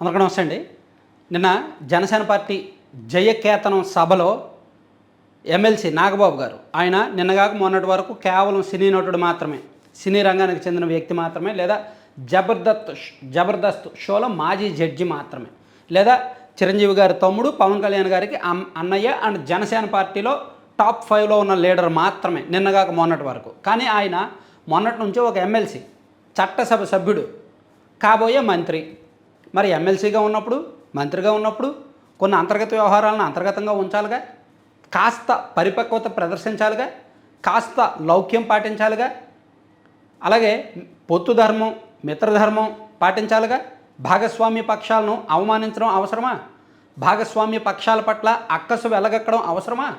అందరికీ నమస్తే అండి. నిన్న జనసేన పార్టీ జయకేతనం సభలో ఎమ్మెల్సీ నాగబాబు గారు ఆయన నిన్నగాక మొన్నటి వరకు కేవలం సినీ నటుడు మాత్రమే సినీ రంగానికి చెందిన వ్యక్తి మాత్రమే లేదా జబర్దస్త్ జబర్దస్త్ షోలో మాజీ జడ్జి మాత్రమే లేదా చిరంజీవి గారి తమ్ముడు పవన్ కళ్యాణ్ గారికి అమ్- అన్నయ్య అండ్ జనసేన పార్టీలో టాప్ ఫైవ్లో ఉన్న లీడర్ మాత్రమే నిన్నగాక మొన్నటి వరకు. కానీ ఆయన మొన్నటి నుంచి ఒక ఎమ్మెల్సీ చట్టసభ సభ్యుడు కాబోయే మంత్రి మరి ఎమ్మెల్సీగా ఉన్నప్పుడు మంత్రిగా ఉన్నప్పుడు కొన్ని అంతర్గత వ్యవహారాలను అంతర్గతంగా ఉంచాలిగా? కాస్త పరిపక్వత ప్రదర్శించాలిగా? కాస్త లౌక్యం పాటించాలిగా? అలాగే పొత్తు ధర్మం మిత్రధర్మం పాటించాలిగా? భాగస్వామ్య పక్షాలను అవమానించడం అవసరమా? భాగస్వామ్య పక్షాల పట్ల అక్కసు వెలగక్కడం అవసరమా?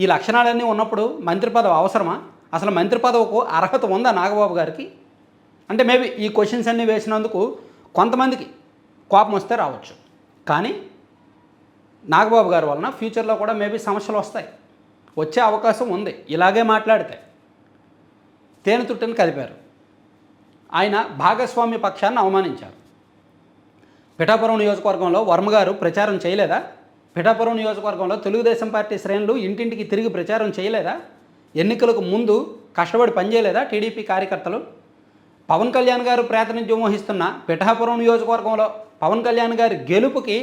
ఈ లక్షణాలన్నీ ఉన్నప్పుడు మంత్రి పదవి అవసరమా? అసలు మంత్రి పదవుకు అర్హత ఉందా నాగబాబు గారికి? అంటే మేబీ ఈ క్వశ్చన్స్ అన్నీ వేసినందుకు కొంతమందికి కోపం వస్తే రావచ్చు. కానీ నాగబాబు గారి వలన ఫ్యూచర్లో కూడా మేబీ సమస్యలు వస్తాయి. వచ్చే అవకాశం ఉంది. ఇలాగే మాట్లాడితే తేనె తుట్టని కదిపారు ఆయన భాగస్వామ్య పక్షాన్ని అవమానించారు. పిఠాపురం నియోజకవర్గంలో వర్మ గారు ప్రచారం చేయలేదా? పిఠాపురం నియోజకవర్గంలో తెలుగుదేశం పార్టీ శ్రేణులు ఇంటింటికి తిరిగి ప్రచారం చేయలేదా? ఎన్నికలకు ముందు కష్టపడి పనిచేయలేదా టీడీపీ కార్యకర్తలు? పవన్ కళ్యాణ్ గారు ప్రాతినిధ్యం వహిస్తున్న పిఠాపురం నియోజకవర్గంలో పవన్ కళ్యాణ్ గారి గెలుపుకి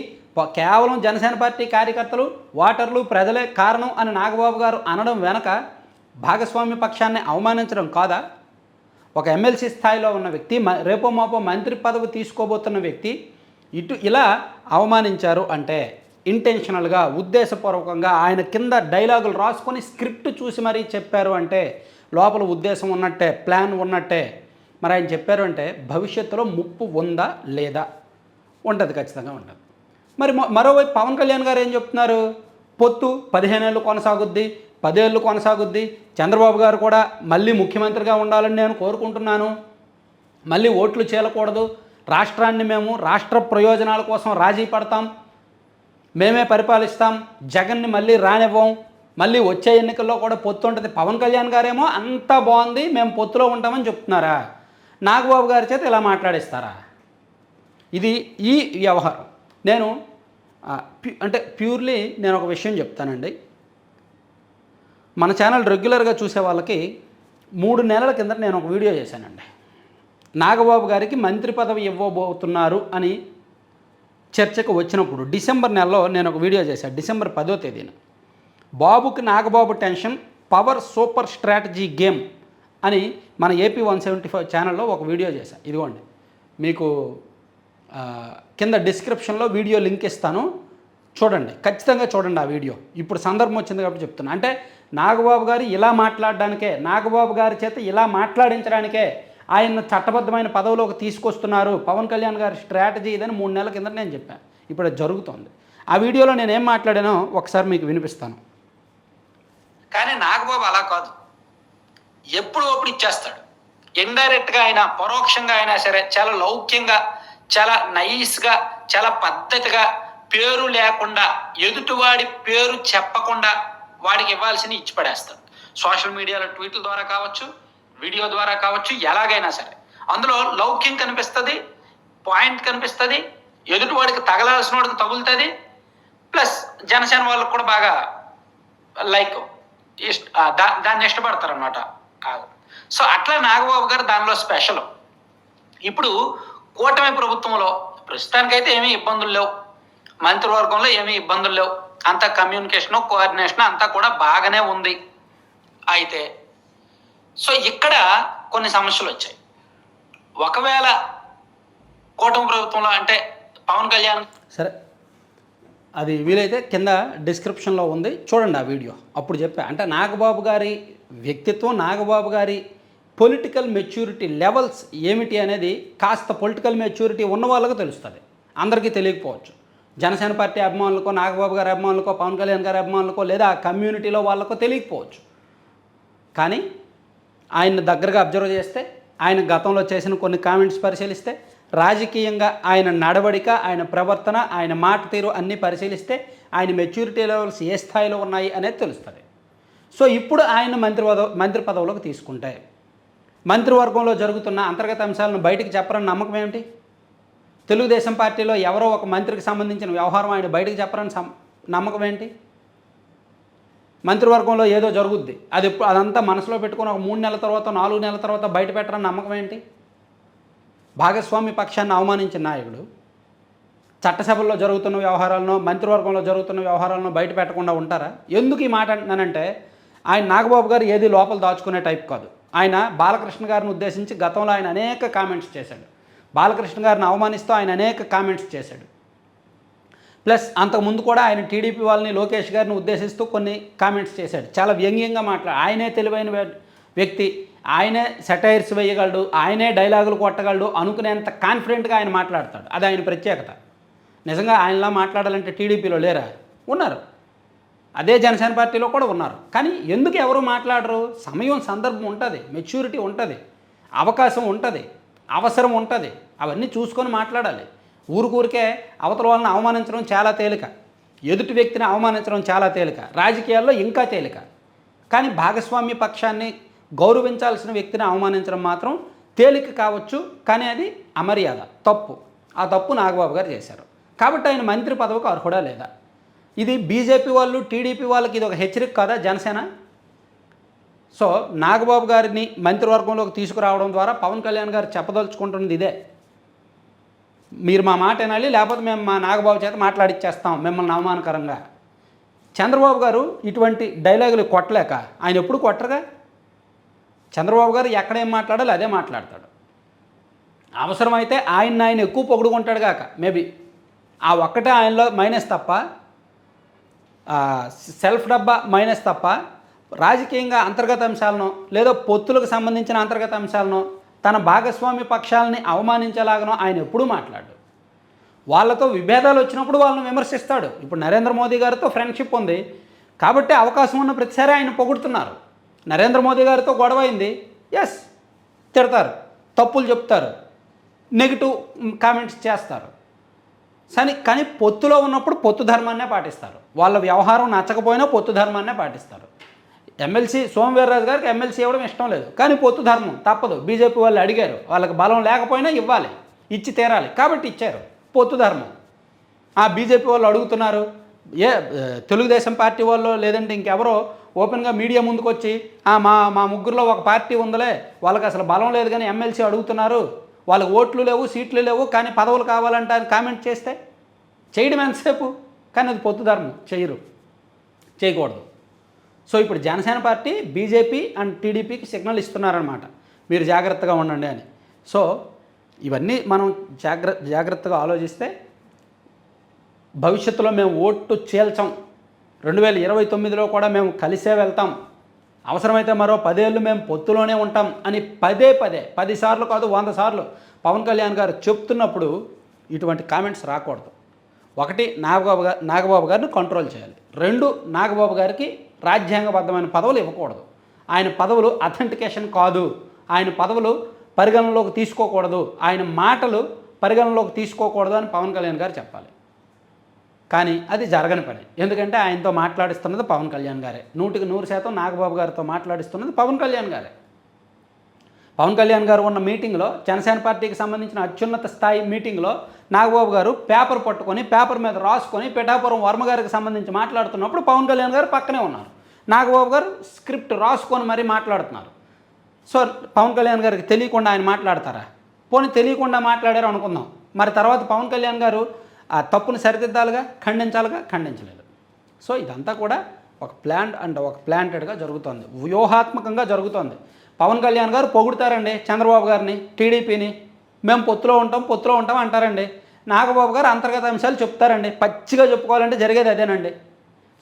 కేవలం జనసేన పార్టీ కార్యకర్తలు ఓటర్లు ప్రజలే కారణం అని నాగబాబు గారు అనడం వెనక భాగస్వామ్య పక్షాన్ని అవమానించడం కాదా? ఒక ఎమ్మెల్సీ స్థాయిలో ఉన్న వ్యక్తి మ- రేపో మాపో మంత్రి పదవి తీసుకోబోతున్న వ్యక్తి ఇటు ఇలా అవమానించారు అంటే ఇంటెన్షనల్గా ఉద్దేశపూర్వకంగా ఆయన కింద డైలాగులు రాసుకొని స్క్రిప్ట్ చూసి మరీ చెప్పారు అంటే లోపల ఉద్దేశం ఉన్నట్టే ప్లాన్ ఉన్నట్టే మరి ఆయన చెప్పారు అంటే భవిష్యత్తులో ముప్పు ఉందా లేదా? ఉంటుంది ఖచ్చితంగా ఉంటుంది. మరి మరోవైపు పవన్ కళ్యాణ్ గారు ఏం చెప్తున్నారు? పొత్తు పదిహేనేళ్ళు కొనసాగుద్ది పదేళ్ళు కొనసాగుద్ది చంద్రబాబు గారు కూడా మళ్ళీ ముఖ్యమంత్రిగా ఉండాలని నేను కోరుకుంటున్నాను. మళ్ళీ ఓట్లు చేయకూడదు రాష్ట్రాన్ని మేము రాష్ట్ర ప్రయోజనాల కోసం రాజీ పడతాం. మేమే పరిపాలిస్తాం. జగన్ని మళ్ళీ రానివ్వం. మళ్ళీ వచ్చే ఎన్నికల్లో కూడా పొత్తు ఉంటుంది. పవన్ కళ్యాణ్ గారేమో అంతా బాగుంది మేము పొత్తులో ఉంటామని చెప్తున్నారా? నాగబాబు గారి చేత ఇలా మాట్లాడిస్తారా? ఇది ఈ వ్యవహారం. నేను ప్యూ- అంటే ప్యూర్లీ నేను ఒక విషయం చెప్తానండి. మన ఛానల్ రెగ్యులర్గా చూసే వాళ్ళకి మూడు నెలల కింద నేను ఒక వీడియో చేశానండి. నాగబాబు గారికి మంత్రి పదవి ఇవ్వబోతున్నారు అని చర్చకు వచ్చినప్పుడు డిసెంబర్ నెలలో నేను ఒక వీడియో చేశాను డిసెంబర్ పదో తేదీన. బాబుకి Nagababu tension power super strategy game అని మన ఏపీ వన్ సెవెంటీ ఫైవ్ ఛానల్లో ఒక వీడియో చేశాను ఇదిగోండి. మీకు కింద డిస్క్రిప్షన్లో వీడియో లింక్ ఇస్తాను. చూడండి. ఖచ్చితంగా చూడండి ఆ వీడియో. ఇప్పుడు సందర్భం వచ్చింది కాబట్టి చెప్తున్నా. అంటే నాగబాబు గారు ఇలా మాట్లాడడానికే నాగబాబు గారి చేత ఇలా మాట్లాడించడానికే ఆయన చట్టబద్ధమైన పదవిలోకి తీసుకొస్తున్నారు. పవన్ కళ్యాణ్ గారి స్ట్రాటజీ ఇదని మూడు నెలల కింద నేను చెప్పాను ఇప్పుడు జరుగుతోంది. ఆ వీడియోలో నేను ఏం మాట్లాడానో ఒకసారి మీకు వినిపిస్తాను. కానీ నాగబాబు అలా కాదు. ఎప్పుడు అప్పుడు ఇచ్చేస్తాడు. ఇండైరెక్ట్గా అయినా పరోక్షంగా అయినా సరే చాలా లౌక్యంగా చాలా నైస్గా చాలా పద్ధతిగా పేరు లేకుండా ఎదుటివాడి పేరు చెప్పకుండా వాడికి ఇవ్వాల్సిన ఇచ్చి పడేస్తాడు. సోషల్ మీడియాలో ట్వీట్ల ద్వారా కావచ్చు వీడియో ద్వారా కావచ్చు ఎలాగైనా సరే. అందులో లౌక్యం కనిపిస్తుంది పాయింట్ కనిపిస్తుంది ఎదుటివాడికి తగలాల్సిన వాడికి తగులుతుంది ప్లస్ జనసేన వాళ్ళకు కూడా బాగా లైక్ దా దాన్ని ఇష్టపడతారు కాదు. సో అట్లా నాగబాబు గారు దానిలో స్పెషల్. ఇప్పుడు కూటమి ప్రభుత్వంలో ప్రస్తుతానికైతే ఏమీ ఇబ్బందులు లేవు. మంత్రివర్గంలో ఏమీ ఇబ్బందులు లేవు. అంత కమ్యూనికేషను కోఆర్డినేషన్ అంతా కూడా బాగానే ఉంది అయితే. సో ఇక్కడ కొన్ని సమస్యలు వచ్చాయి. ఒకవేళ కూటమి ప్రభుత్వంలో అంటే పవన్ కళ్యాణ్ సరే అది వీలైతే కింద డిస్క్రిప్షన్లో ఉంది. చూడండి ఆ వీడియో. అప్పుడు చెప్పా. అంటే నాగబాబు గారి వ్యక్తిత్వం నాగబాబు గారి పొలిటికల్ మెచ్యూరిటీ లెవెల్స్ ఏమిటి అనేది కాస్త పొలిటికల్ మెచ్యూరిటీ ఉన్న వాళ్ళకు తెలుస్తుంది. అందరికీ తెలియకపోవచ్చు. జనసేన పార్టీ అభిమానులకో నాగబాబు గారి అభిమానులకో పవన్ కళ్యాణ్ గారి అభిమానులకో లేదా కమ్యూనిటీలో వాళ్ళకో తెలియకపోవచ్చు. కానీ ఆయన్ని దగ్గరగా అబ్జర్వ్ చేస్తే ఆయన గతంలో చేసిన కొన్ని కామెంట్స్ పరిశీలిస్తే రాజకీయంగా ఆయన నడవడిక ఆయన ప్రవర్తన ఆయన మాట తీరు అన్నీ పరిశీలిస్తే ఆయన మెచ్యూరిటీ లెవెల్స్ ఏ స్థాయిలో ఉన్నాయి అనేది తెలుస్తుంది. సో ఇప్పుడు ఆయన మంత్రి పదవ మంత్రి పదవులకు తీసుకుంటే మంత్రివర్గంలో జరుగుతున్న అంతర్గత అంశాలను బయటకు చెప్పరని నమ్మకం ఏమిటి? తెలుగుదేశం పార్టీలో ఎవరో ఒక మంత్రికి సంబంధించిన వ్యవహారం ఆయన బయటకు చెప్పరని సం నమ్మకం ఏంటి? మంత్రివర్గంలో ఏదో జరుగుద్ది. అది అదంతా మనసులో పెట్టుకుని ఒక మూడు నెలల తర్వాత నాలుగు నెలల తర్వాత బయట పెట్టరని నమ్మకం ఏంటి? భాగస్వామి పక్షాన్ని అవమానించిన నాయకుడు చట్టసభల్లో జరుగుతున్న వ్యవహారాలను మంత్రివర్గంలో జరుగుతున్న వ్యవహారాలను బయట పెట్టకుండా ఉంటారా? ఎందుకు ఈ మాట అంటున్నానంటే ఆయన నాగబాబు గారు ఏది లోపల దాచుకునే టైప్ కాదు. ఆయన బాలకృష్ణ గారిని ఉద్దేశించి గతంలో ఆయన అనేక కామెంట్స్ చేశాడు. బాలకృష్ణ గారిని అవమానిస్తూ ఆయన అనేక కామెంట్స్ చేశాడు. ప్లస్ అంతకుముందు కూడా ఆయన టీడీపీ వాళ్ళని లోకేష్ గారిని ఉద్దేశిస్తూ కొన్ని కామెంట్స్ చేశాడు. చాలా వ్యంగ్యంగా మాట్లా ఆయనే తెలివైన వ్య- వ్యక్తి ఆయనే సెటైర్స్ వేయగలడు ఆయనే డైలాగులు కొట్టగలడు అనుకునేంత కాన్ఫిడెంట్గా ఆయన మాట్లాడతాడు. అది ఆయన ప్రత్యేకత. నిజంగా ఆయనలా మాట్లాడాలంటే టీడీపీలో లేరా? ఉన్నారు. అదే జనసేన పార్టీలో కూడా ఉన్నారు. కానీ ఎందుకు ఎవరు మాట్లాడరు? సమయం సందర్భం ఉంటుంది. మెచ్యూరిటీ ఉంటుంది. అవకాశం ఉంటుంది. అవసరం ఉంటుంది. అవన్నీ చూసుకొని మాట్లాడాలి. ఊరికూరికే అవతల వాళ్ళని అవమానించడం చాలా తేలిక. ఎదుటి వ్యక్తిని అవమానించడం చాలా తేలిక. రాజకీయాల్లో ఇంకా తేలిక. కానీ భాగస్వామ్య పక్షాన్ని గౌరవించాల్సిన వ్యక్తిని అవమానించడం మాత్రం తేలిక కావచ్చు కానీ అది అమర్యాద తప్పు. ఆ తప్పు నాగబాబు గారు చేశారు. కాబట్టి ఆయన మంత్రి పదవికి అర్హుడా లేదా? ఇది బీజేపీ వాళ్ళు టీడీపీ వాళ్ళకి ఇది ఒక హెచ్చరిక కదా? జనసేన? సో నాగబాబు గారిని మంత్రివర్గంలోకి తీసుకురావడం ద్వారా పవన్ కళ్యాణ్ గారు చెప్పదలుచుకుంటున్నది ఇదే. మీరు మా మాట వినాలి లేకపోతే మేము మా నాగబాబు చేత మాట్లాడిచ్చేస్తాం మిమ్మల్ని అవమానకరంగా. చంద్రబాబు గారు ఇటువంటి డైలాగులు కొట్టలేక ఆయన ఎప్పుడు కొట్టరుగా? చంద్రబాబు గారు ఎక్కడేం మాట్లాడాలో అదే మాట్లాడతాడు. అవసరమైతే ఆయన ఆయన ఎక్కువ పొగుడుకుంటాడు కాక మేబీ. ఆ ఒక్కటే ఆయనలో మైనస్ తప్ప సెల్ఫ్ డబ్బా మైనస్ తప్ప రాజకీయంగా అంతర్గత అంశాలను లేదా పొత్తులకు సంబంధించిన అంతర్గత అంశాలను తన భాగస్వామి పక్షాలని అవమానించేలాగనో ఆయన ఎప్పుడూ మాట్లాడు. వాళ్ళతో విభేదాలు వచ్చినప్పుడు వాళ్ళని విమర్శిస్తాడు. ఇప్పుడు నరేంద్ర మోదీ గారితో ఫ్రెండ్షిప్ ఉంది. కాబట్టి అవకాశం ఉన్న ప్రతిసారి ఆయన పొగుడుతున్నారు. నరేంద్ర మోదీ గారితో గొడవ అయింది. ఎస్ తిడతారు. తప్పులు చెప్తారు. నెగిటివ్ కామెంట్స్ చేస్తారు. కానీ కానీ పొత్తులో ఉన్నప్పుడు పొత్తు ధర్మాన్నే పాటిస్తారు. వాళ్ళ వ్యవహారం నచ్చకపోయినా పొత్తు ధర్మాన్నే పాటిస్తారు. ఎమ్మెల్సీ సోమవీర్రాజు గారికి ఎమ్మెల్సీ ఇవ్వడం ఇష్టం లేదు. కానీ పొత్తు ధర్మం తప్పదు. బీజేపీ వాళ్ళు అడిగారు. వాళ్ళకి బలం లేకపోయినా ఇవ్వాలి. ఇచ్చి తీరాలి. కాబట్టి ఇచ్చారు. పొత్తు ధర్మం. ఆ బీజేపీ వాళ్ళు అడుగుతున్నారు. ఏ తెలుగుదేశం పార్టీ వాళ్ళు లేదంటే ఇంకెవరో ఓపెన్గా మీడియా ముందుకు వచ్చి మా మా ముగ్గురులో ఒక పార్టీ ఉందలే వాళ్ళకి అసలు బలం లేదు కానీ ఎమ్మెల్సీ అడుగుతున్నారు వాళ్ళకి ఓట్లు లేవు సీట్లు లేవు కానీ పదవులు కావాలంటే అని కామెంట్ చేస్తే చేయడం ఎంతసేపు? కానీ అది పొత్తు ధర్మం చేయరు చేయకూడదు. సో ఇప్పుడు జనసేన పార్టీ బీజేపీ అండ్ టీడీపీకి సిగ్నల్ ఇస్తున్నారనమాట మీరు జాగ్రత్తగా ఉండండి అని. సో ఇవన్నీ మనం జాగ్ర జాగ్రత్తగా ఆలోచిస్తే భవిష్యత్తులో మేము ఓటు చేల్చాం. రెండు వేల ఇరవై తొమ్మిదిలో కూడా మేము కలిసే వెళ్తాం. అవసరమైతే మరో పదేళ్ళు మేము పొత్తులోనే ఉంటాం అని పదే పదే పది సార్లు కాదు వంద సార్లు పవన్ కళ్యాణ్ గారు చెప్తున్నప్పుడు ఇటువంటి కామెంట్స్ రాకూడదు. ఒకటి నాగబాబు గారు నాగబాబు గారిని కంట్రోల్ చేయాలి. రెండు నాగబాబు గారికి రాజ్యాంగబద్ధమైన పదవులు ఇవ్వకూడదు. ఆయన పదవులు అథెంటికేషన్ కాదు. ఆయన పదవులు పరిగణనలోకి తీసుకోకూడదు. ఆయన మాటలు పరిగణనలోకి తీసుకోకూడదు అని పవన్ కళ్యాణ్ గారు చెప్పాలి. కానీ అది జరగని పని. ఎందుకంటే ఆయనతో మాట్లాడిస్తున్నది పవన్ కళ్యాణ్ గారే. నూటికి నూరు శాతం నాగబాబు గారితో మాట్లాడిస్తున్నది పవన్ కళ్యాణ్ గారే. పవన్ కళ్యాణ్ గారు ఉన్న మీటింగ్లో జనసేన పార్టీకి సంబంధించిన అత్యున్నత స్థాయి మీటింగ్లో నాగబాబు గారు పేపర్ పట్టుకొని పేపర్ మీద రాసుకొని పిఠాపురం వర్మ గారికి సంబంధించి మాట్లాడుతున్నప్పుడు పవన్ కళ్యాణ్ గారు పక్కనే ఉన్నారు. నాగబాబు గారు స్క్రిప్ట్ రాసుకొని మరీ మాట్లాడుతున్నారు. సో పవన్ కళ్యాణ్ గారికి తెలియకుండా ఆయన మాట్లాడతారా? పోనీ తెలియకుండా మాట్లాడారు అనుకుందాం. మరి తర్వాత పవన్ కళ్యాణ్ గారు ఆ తప్పుని సరిదిద్దాలుగా ఖండించాలిగా ఖండించలేదు. సో ఇదంతా కూడా ఒక ప్లాంట్ అండ్ ఒక ప్లాంటెడ్గా జరుగుతోంది. వ్యూహాత్మకంగా జరుగుతోంది. పవన్ కళ్యాణ్ గారు పొగుడుతారండి చంద్రబాబు గారిని టీడీపీని. మేము పొత్తులో ఉంటాం పొత్తులో ఉంటాం అంటారండి. నాగబాబు గారు అంతర్గత అంశాలు చెప్తారండి. పచ్చిగా చెప్పుకోవాలంటే జరిగేది అదేనండి.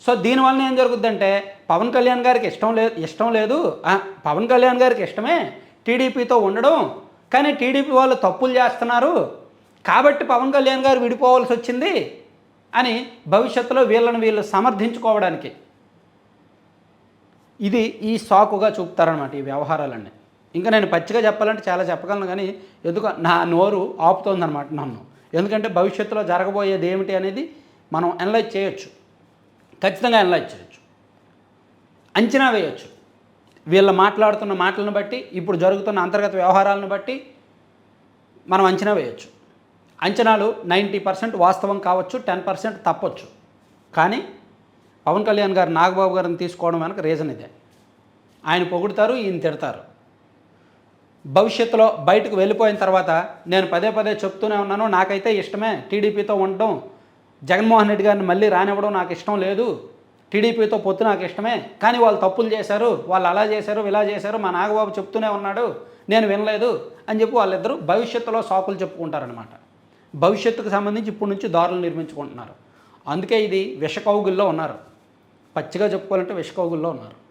సో దీనివల్ల ఏం జరుగుద్దంటే పవన్ కళ్యాణ్ గారికి ఇష్టం లేదు ఇష్టం లేదు. పవన్ కళ్యాణ్ గారికి ఇష్టమే టీడీపీతో ఉండడం. కానీ టీడీపీ వాళ్ళు తప్పులు చేస్తున్నారు. కాబట్టి పవన్ కళ్యాణ్ గారు విడిపోవాల్సి వచ్చింది అని భవిష్యత్తులో వీళ్ళని వీళ్ళు సమర్థించుకోవడానికి. ఇది ఈ సాకుగా చూపుతారనమాట ఈ వ్యవహారాలన్నీ. ఇంకా నేను పచ్చిగా చెప్పాలంటే చాలా చెప్పగలను కానీ ఎందుకు నా నోరు ఆపుతోందనమాట నన్ను. ఎందుకంటే భవిష్యత్తులో జరగబోయేది ఏమిటి అనేది మనం అనలైజ్ చేయొచ్చు. ఖచ్చితంగా అనలైజ్ చేయొచ్చు. అంచనా వేయొచ్చు. వీళ్ళ మాట్లాడుతున్న మాటలను బట్టి ఇప్పుడు జరుగుతున్న అంతర్గత వ్యవహారాలను బట్టి మనం అంచనా వేయొచ్చు. అంచనాలు నైంటీ పర్సెంట్ వాస్తవం కావచ్చు టెన్ పర్సెంట్ తప్పొచ్చు. కానీ పవన్ కళ్యాణ్ గారు నాగబాబు గారిని తీసుకోవడం వెనక రీజన్ ఇదే. ఆయన పొగుడుతారు ఈయన తిడతారు. భవిష్యత్తులో బయటకు వెళ్ళిపోయిన తర్వాత నేను పదే పదే చెప్తూనే ఉన్నాను నాకైతే ఇష్టమే టీడీపీతో ఉండటం జగన్మోహన్ రెడ్డి గారిని మళ్ళీ రానివ్వడం నాకు ఇష్టం లేదు. టీడీపీతో పొత్తు నాకు ఇష్టమే. కానీ వాళ్ళు తప్పులు చేశారు వాళ్ళు అలా చేశారు ఇలా చేశారు మా నాగబాబు చెప్తూనే ఉన్నాడు నేను వినలేదు అని చెప్పి వాళ్ళిద్దరూ భవిష్యత్తులో సాకులు చెప్పుకుంటారనమాట భవిష్యత్తుకు సంబంధించి ఇప్పటి నుంచి దారులు నిర్మించుకుంటున్నారు. అందుకే ఇది విషకౌగుల్లో ఉన్నారు. పచ్చిగా చెప్పుకోవాలంటే విషకౌగుల్లో ఉన్నారు.